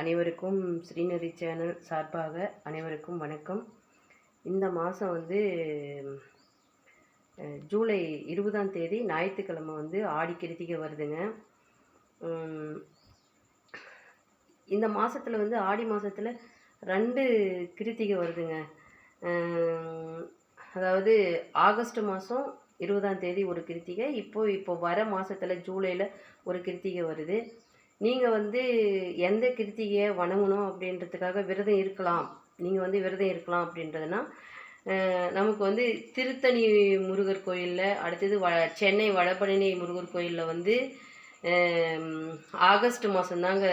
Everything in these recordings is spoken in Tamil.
அனைவருக்கும் ஸ்ரீநதி சேனல் சார்பாக அனைவருக்கும் வணக்கம். இந்த மாதம் வந்து ஜூலை இருபதாம் தேதி ஞாயிற்றுக்கிழமை வந்து ஆடி கிருத்திகை வருதுங்க. இந்த மாதத்தில் வந்து ஆடி மாதத்தில் ரெண்டு கிருத்திகை வருதுங்க. அதாவது ஆகஸ்ட் மாதம் இருபதாம் தேதி ஒரு கிருத்திகை இப்போ இப்போ வர மாதத்தில் ஜூலையில் ஒரு கிருத்திகை வருது. நீங்கள் வந்து எந்த கிருத்திகையை வணங்கணும் அப்படின்றதுக்காக விரதம் இருக்கலாம். நீங்கள் வந்து விரதம் இருக்கலாம் அப்படின்றதுனா நமக்கு வந்து திருத்தணி முருகர் கோயிலில் அடுத்தது வ சென்னை வடபழனி முருகர் கோயிலில் வந்து ஆகஸ்ட் மாதம்தாங்க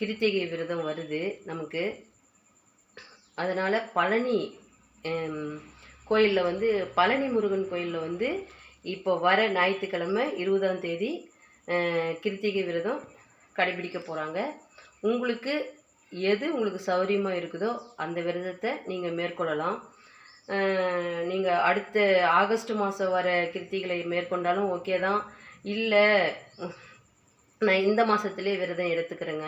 கிருத்திகை விரதம் வருது நமக்கு. அதனால் பழனி கோயிலில் வந்து பழனி முருகன் கோயிலில் வந்து இப்போ வர ஞாயிற்றுக்கிழமை இருபதாம் தேதி கிருத்திகை விரதம் கடைபிடிக்க போகிறாங்க உங்களுக்கு எது உங்களுக்கு சௌகரியமாக இருக்குதோ அந்த விரதத்தை நீங்கள் மேற்கொள்ளலாம். நீங்கள் அடுத்த ஆகஸ்ட் மாதம் வர கிருத்திகளை மேற்கொண்டாலும் ஓகே தான். இல்லை நான் இந்த மாதத்துலேயே விரதம் எடுத்துக்கிறேங்க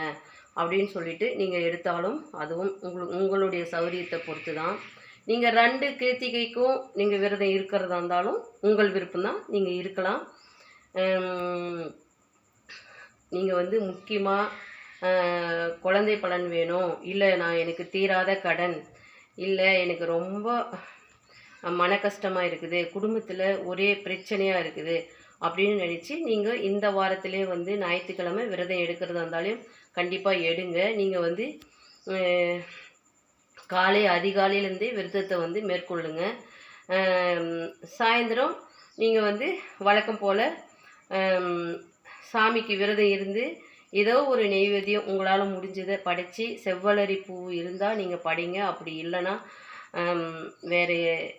அப்படின்னு சொல்லிட்டு நீங்கள் எடுத்தாலும் அதுவும் உங்களுக்கு உங்களுடைய சௌகரியத்தை பொறுத்து தான். நீங்கள் ரெண்டு கிருத்திகைக்கும் நீங்கள் விரதம் இருக்கிறதா இருந்தாலும் உங்கள் விருப்பம் தான் நீங்கள் இருக்கலாம் நீங்கள் வந்து முக்கியமாக குழந்தை பலன் வேணும். இல்லை நான் எனக்கு தீராத கடன். இல்லை எனக்கு ரொம்ப மன கஷ்டமாக இருக்குது. குடும்பத்தில் ஒரே பிரச்சனையாக இருக்குது. அப்படின்னு நினச்சி நீங்கள் இந்த வாரத்திலே வந்து ஞாயிற்றுக்கிழமை விரதம் எடுக்கிறதா இருந்தாலும் கண்டிப்பாக எடுங்க. நீங்கள் வந்து காலை அதிகாலையிலேருந்தே விரதத்தை வந்து மேற்கொள்ளுங்க. சாயந்தரம் நீங்கள் வந்து வழக்கம் போல் சாமிக்கு விரதம் இருந்து ஏதோ ஒரு நெய்வேத்தியம் உங்களால் முடிஞ்சதை படைச்சி செவ்வலரி பூ இருந்தால் நீங்கள் படிங்க. அப்படி இல்லைன்னா வேறு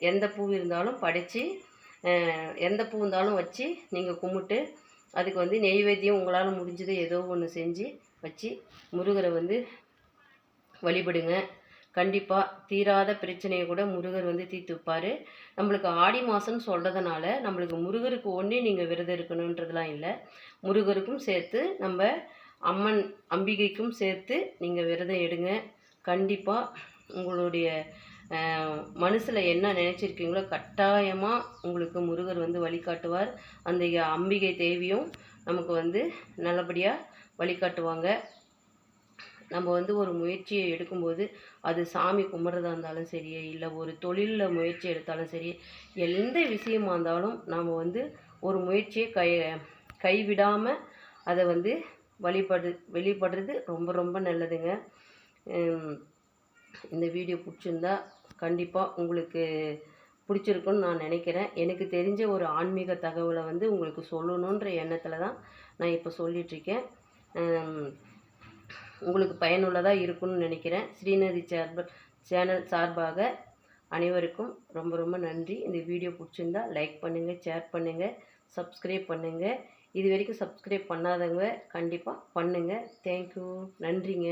எந்த பூ இருந்தாலும் படைச்சி எந்த பூ இருந்தாலும் வச்சு நீங்கள் கும்பிட்டு அதுக்கு வந்து நெய்வேத்தியம் உங்களால் முடிஞ்சதை ஏதோ ஒன்று செஞ்சு வச்சு முருகரை வந்து வழிபடுங்க. கண்டிப்பாக தீராத பிரச்சனையை கூட முருகர் வந்து தீர்த்து வைப்பார். நம்மளுக்கு ஆடி மாதம்னு சொல்கிறதுனால நம்மளுக்கு முருகருக்கு ஒன்றே நீங்கள் விரதம் இருக்கணுன்றதுலாம் இல்லை. முருகருக்கும் சேர்த்து நம்ம அம்மன் அம்பிகைக்கும் சேர்த்து நீங்கள் விரதம் எடுங்க. கண்டிப்பாக உங்களுடைய மனசில் என்ன நினச்சிருக்கீங்களோ கட்டாயமாக உங்களுக்கு முருகர் வந்து வழிகாட்டுவார். அந்த அம்பிகை தேவியும் நமக்கு வந்து நல்லபடியாக வழிகாட்டுவாங்க. நம்ம வந்து ஒரு முயற்சியை எடுக்கும்போது அது சாமி கும்பிட்றதா இருந்தாலும் சரி இல்லை ஒரு தொழிலில் முயற்சி எடுத்தாலும் சரி எந்த விஷயமா இருந்தாலும் நாம் வந்து ஒரு முயற்சியை கை கைவிடாமல் அதை வந்து வழிபடு வெளிப்படுறது ரொம்ப ரொம்ப நல்லதுங்க. இந்த வீடியோ பிடிச்சிருந்தா கண்டிப்பாக உங்களுக்கு பிடிச்சிருக்குன்னு நான் நினைக்கிறேன். எனக்கு தெரிஞ்ச ஒரு ஆன்மீக தகவலை வந்து உங்களுக்கு சொல்லணுன்ற எண்ணத்தில் தான் நான் இப்போ சொல்லிகிட்ருக்கேன் உங்களுக்கு பயனுள்ளதாக இருக்கும்னு நினைக்கிறேன். ஸ்ரீநதி சார்ப சேனல் சார்பாக அனைவருக்கும் ரொம்ப ரொம்ப நன்றி. இந்த வீடியோ பிடிச்சிருந்தா லைக் பண்ணுங்கள் ஷேர் பண்ணுங்கள் சப்ஸ்கிரைப் பண்ணுங்கள் இது வரைக்கும் சப்ஸ்கிரைப் பண்ணாதவங்க கண்டிப்பாக பண்ணுங்கள் தேங்க்யூ. நன்றிங்க.